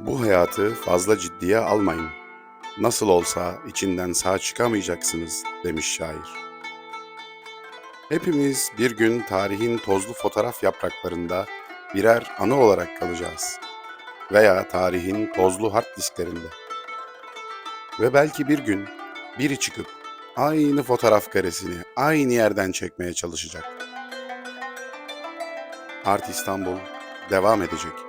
Bu hayatı fazla ciddiye almayın. Nasıl olsa içinden sağ çıkamayacaksınız demiş şair. Hepimiz bir gün tarihin tozlu fotoğraf yapraklarında birer anı olarak kalacağız. Veya tarihin tozlu hard disklerinde. Ve belki bir gün biri çıkıp aynı fotoğraf karesini aynı yerden çekmeye çalışacak. Art İstanbul devam edecek.